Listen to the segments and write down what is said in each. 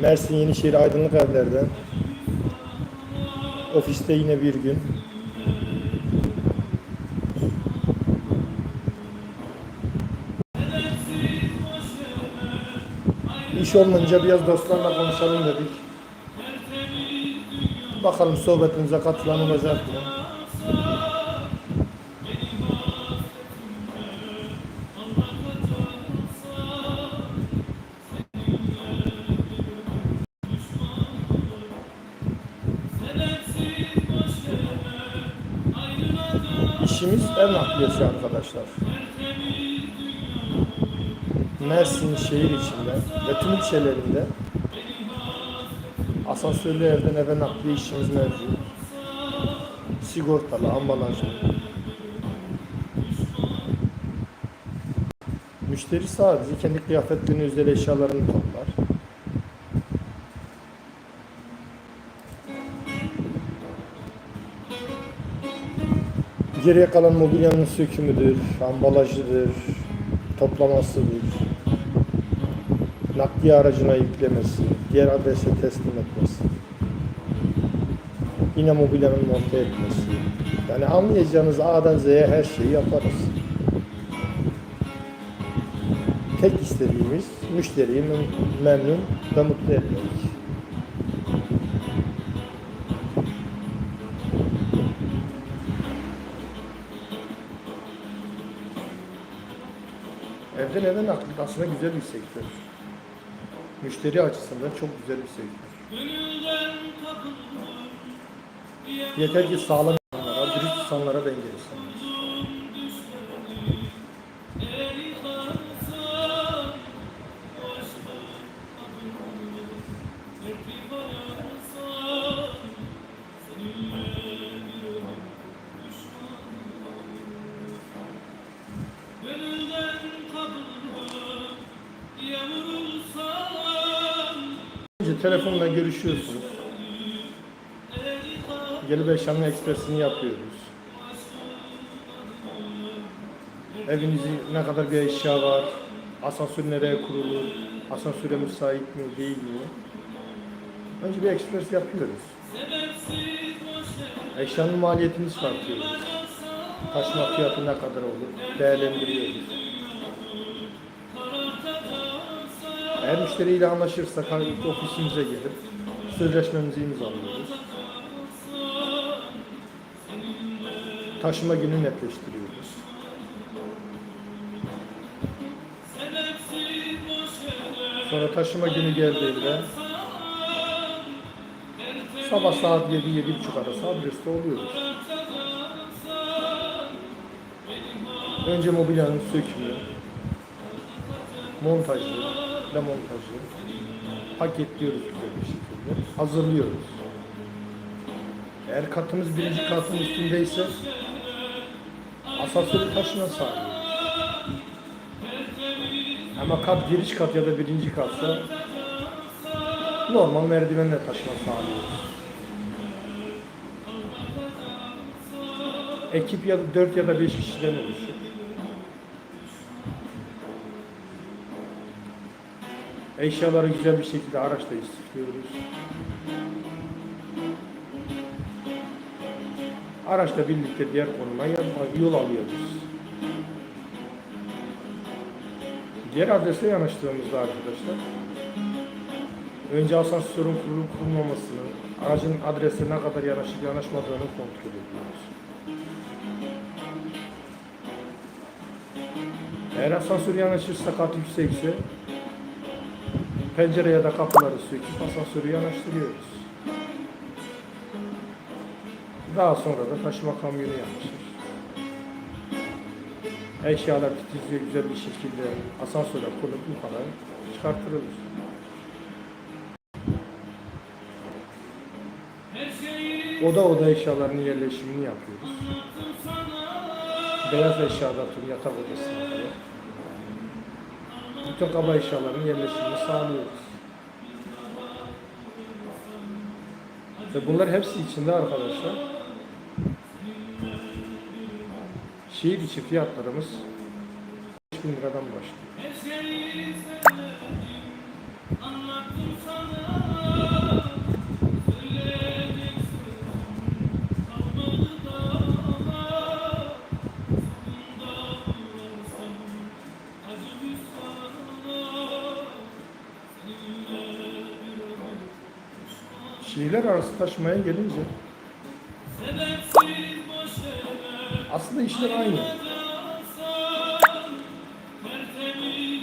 Mersin Yenişehir Aydınlık Evler'den. Ofiste yine bir gün. İş olmayınca biraz dostlarla konuşalım dedik. Bakalım sohbetimize katılan olacak mı? Nakliyesi arkadaşlar. Mersin şehir içinde ve tüm ilçelerinde asansörlü evden eve nakliye işimiz mevcut. Sigortalı, ambalajlı. Müşteri sadece kendi kıyafetlerini, özel eşyalarını toplar. Geriye kalan mobilyanın sökümüdür, ambalajıdır, toplamasıdır, nakliye aracına yüklemesi, diğer adrese teslim etmesi, yine mobilyanın monte etmesi. Yani anlayacağınız A'dan Z'ye her şeyi yaparız. Tek istediğimiz müşteriyi mem- memnun ve mutlu etmek. Eve nakliye aslında güzel bir sektör. Müşteri açısından çok güzel bir sektör. Yeter ki sağlam insanlara, dürüst insanlara denk gelsin. Önce telefonla görüşüyorsunuz. Gelip eşyanın ekspresini yapıyoruz. Evinizin ne kadar bir eşya var, asansör nereye kurulur, asansöre müsait mi değil mi? Önce bir ekspres yapıyoruz. Eşyanın maliyetini çıkartıyoruz. Taşıma fiyatı ne kadar olur değerlendiriyoruz. Eğer müşteriyle anlaşırsak hani ofisimize gelip sözleşmemizi imzalıyoruz. Taşıma günü netleştiriyoruz. Sonra taşıma günü geldiğinde sabah saat 7-7.30 arası adreste oluyoruz. Önce mobilyanın sökümü, montajı, demontajı paketliyoruz güzel bir şekilde. Hazırlıyoruz. Eğer katımız birinci katın üstündeyse asansörü taşına sağlıyoruz. Ama kat giriş kat ya da birinci katsa normal merdivenle taşıma sağlıyoruz. Ekip ya da 4 ya da 5 kişiden oluşur. Eşyaları güzel bir şekilde araçla istifliyoruz. Araçla birlikte diğer konuma yol- alıyoruz. Diğer adrese yanaştığımızda arkadaşlar önce asansörün kurulup kurulmamasını, aracın adresine ne kadar yanaşıp yanaşmadığını kontrol ediyoruz. Eğer asansör yanaşırsa kat yüksekse pencere ya da kapıları söküp asansörü yanaştırıyoruz. Daha sonra da taşıma kamyonu yanaşır. Eşyalar titizliği güzel bir şekilde asansöre konup yukarı çıkartılır. Oda oda eşyalarının yerleşimini yapıyoruz. Beyaz eşyada tüm yatak odasına kadar. Bütün kaba eşyaların yerleşimini sağlıyoruz. Ve bunlar hepsi içinde arkadaşlar. Şehir içi fiyatlarımız 5000 liradan başlıyor. Şehirler arası taşımaya gelince aslında işler aynı.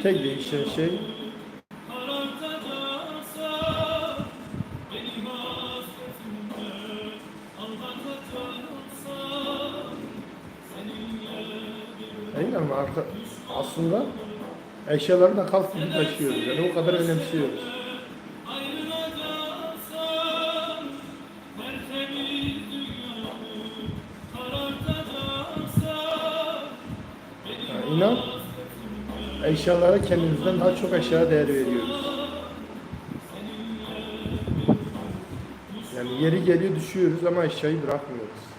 Tek değişen şey Aynen? Arka, aslında eşyaları da kalk gibi taşıyoruz. Yani o kadar önemsiyoruz. İnan eşyalara kendimizden daha çok eşyaya değer veriyoruz. Yani yeri geliyor düşüyoruz ama eşyayı bırakmıyoruz.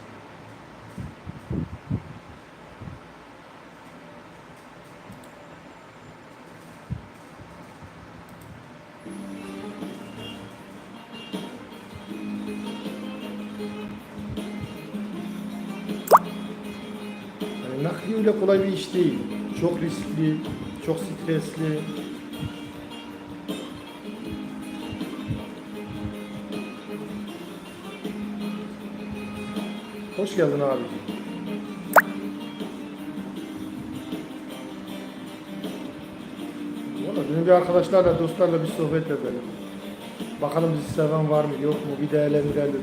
Kolay bir iş değil. Çok riskli, çok stresli. Hoş geldin abi. Valla dün bir arkadaşlarla, dostlarla bir sohbet edelim. Bakalım bizi seven var mı, yok mu bir değerlendirelim.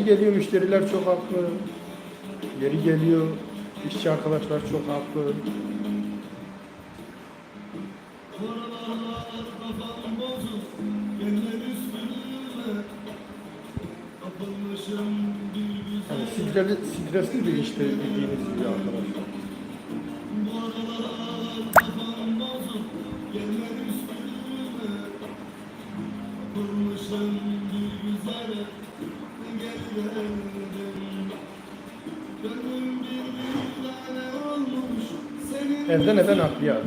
Yeri geliyor müşteriler çok haklı. Yeri geliyor işçi arkadaşlar çok haklı. Yani stresli, stresli bir işte bildiğiniz gibi arkadaşlar. Evden eve nakliyat.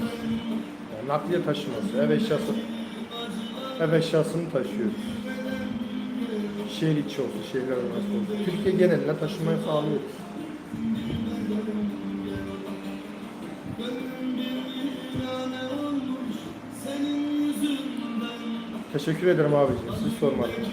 Yani nakliye taşıması, ev eşyası. Ev eşyasını taşıyoruz. Şehir içi olsun, şehirler arası olsun. Türkiye geneline taşımayı sağlıyoruz. Teşekkür ederim abiciğim. Siz sormadınız.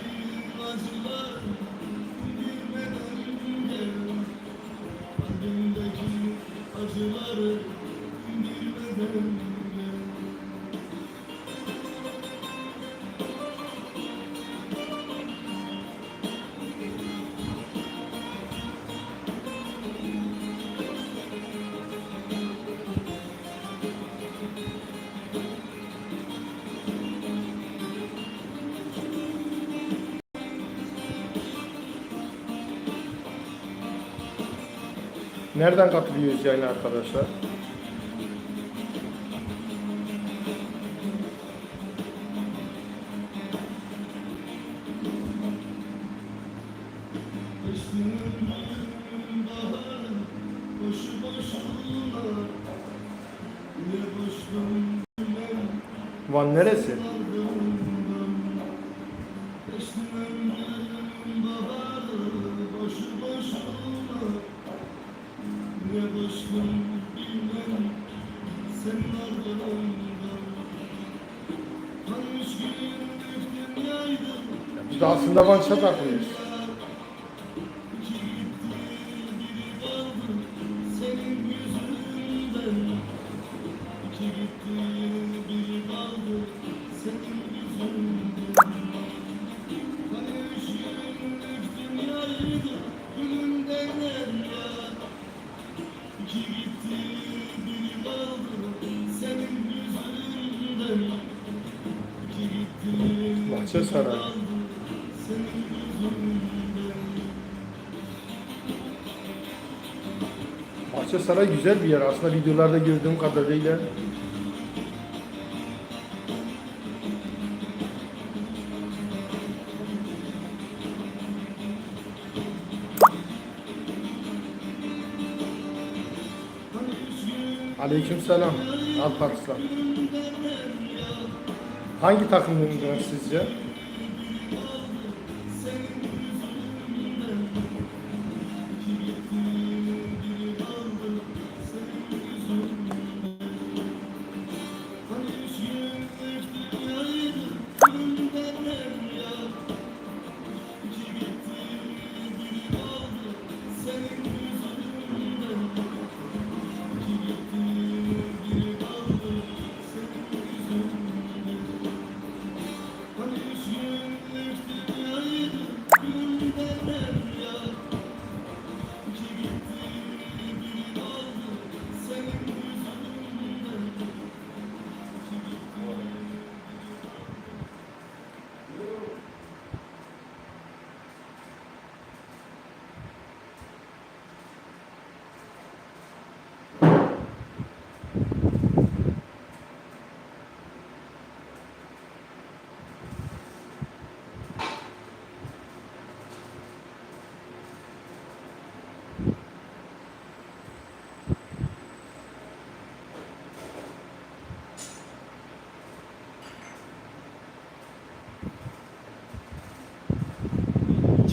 Nereden katılıyoruz yayına arkadaşlar? Van neresi? Van Şataklıyız. Bahçe Sarayı. Bahçe Sarayı güzel bir yer. Aslında videolarda gördüğüm kadarıyla Aleykümselam. Alparslan. Hangi takımlısınız sizce?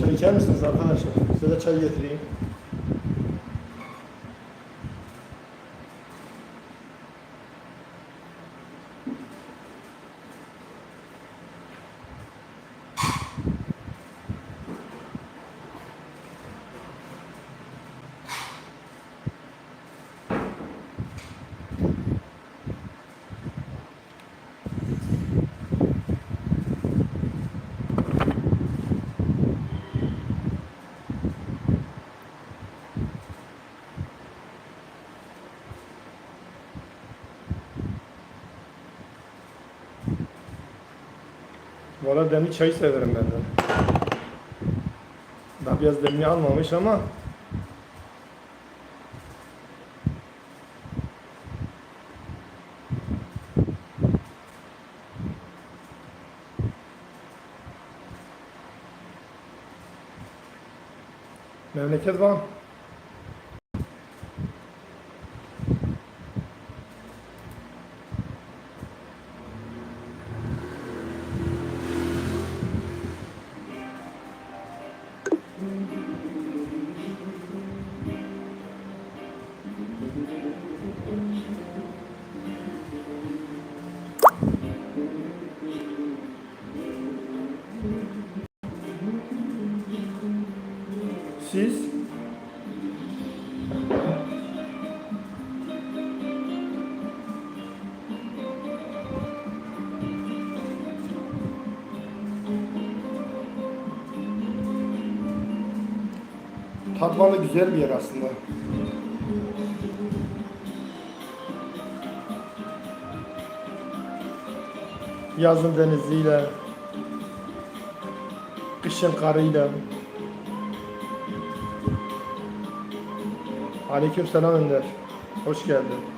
Çay içer misiniz arkadaşlar? Size de çay getireyim. Valla demli çayı severim ben de. Daha biraz demli almamış ama Memleket Van. Tatvalı güzel bir yer aslında. Yazın deniziyle, kışın karıyla. Aleyküm selam Önder. Hoş geldin.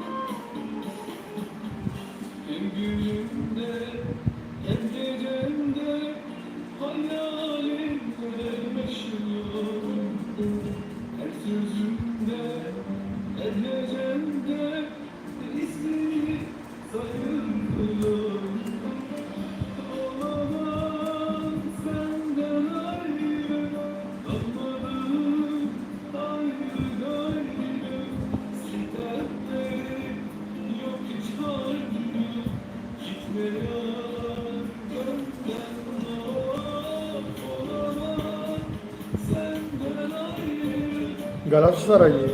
Galatasaray.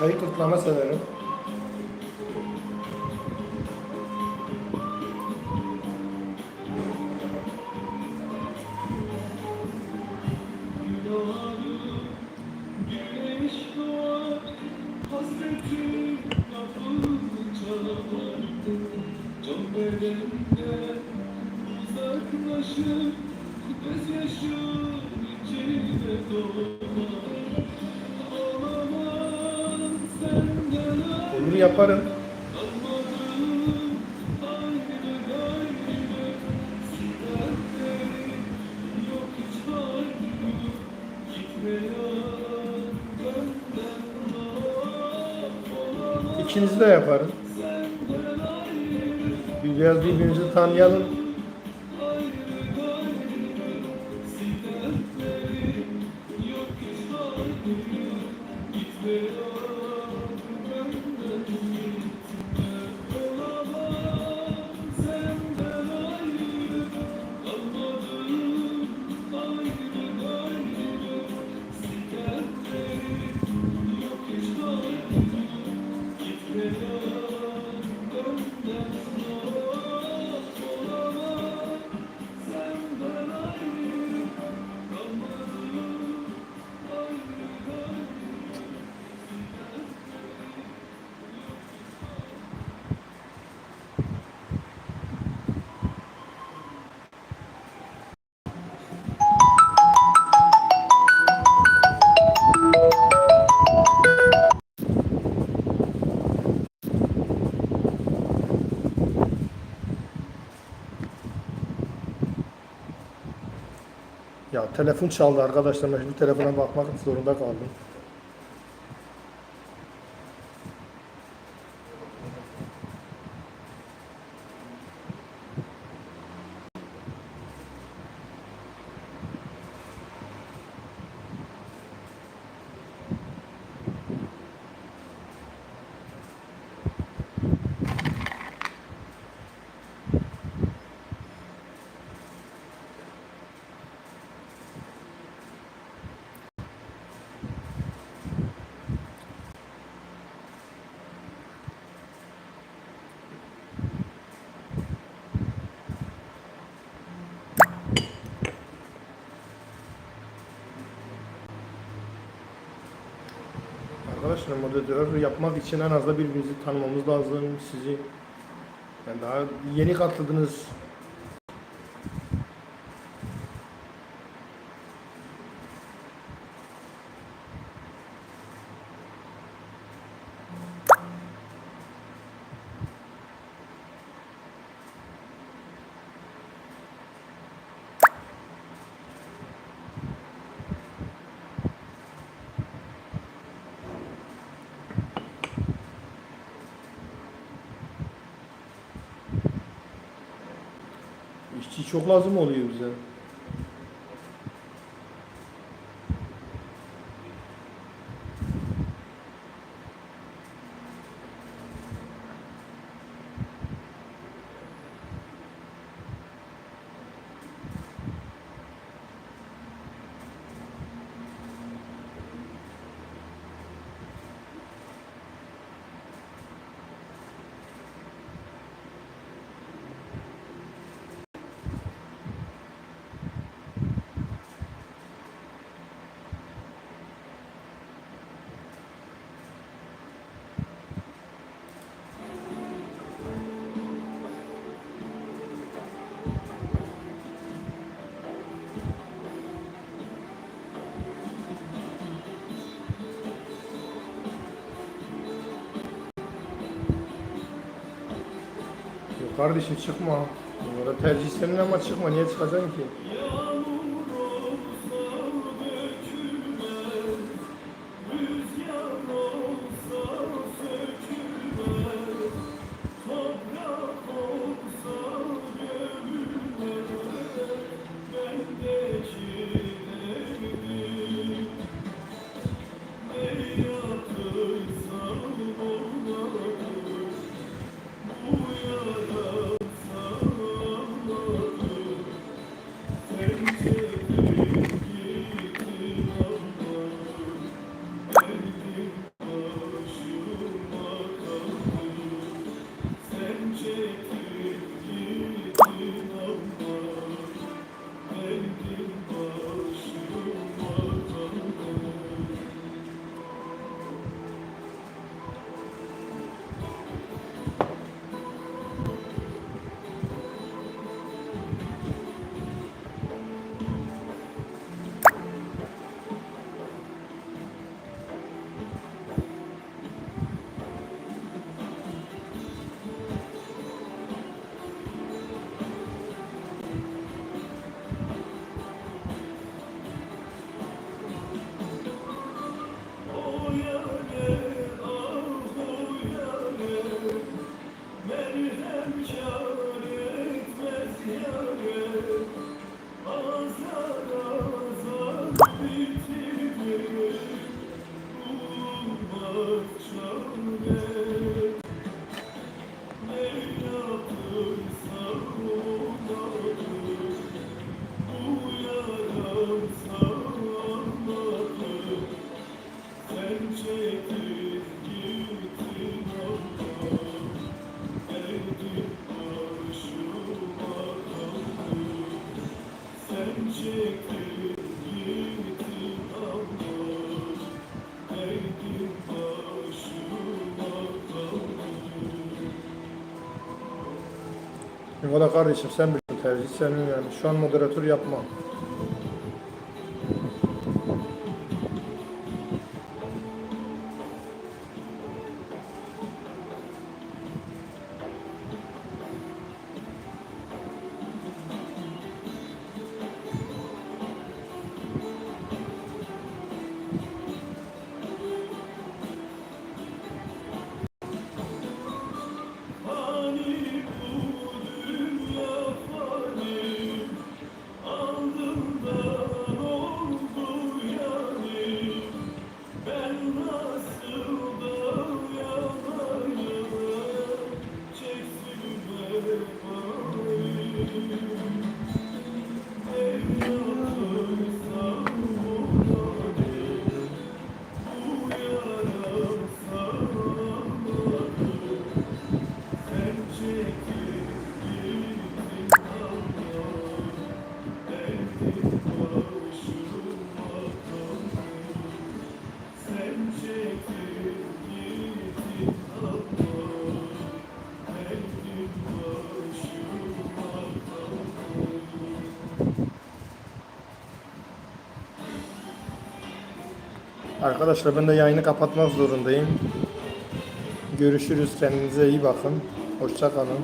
Çayı kırtlama severim. Olamam İkinizi de yaparım. biraz birbirimizi tanıyalım. Telefon çaldı arkadaşlar. Ben şimdi telefona bakmak zorunda kaldım. Arkadaşlar moderatör yapmak için en az da birbirimizi tanımamız lazım. Sizi yani daha yeni katıldınız. İşçi çok lazım oluyor bize. Kardeşim çıkma. Bunlara tercih senin ama çıkma. Niye çıkacaksın ki? Valla kardeşim sen bilirsin tercih senin yani. Şu an moderatör yapma. Arkadaşlar ben de yayını kapatmak zorundayım. Görüşürüz. Kendinize iyi bakın. Hoşça kalın.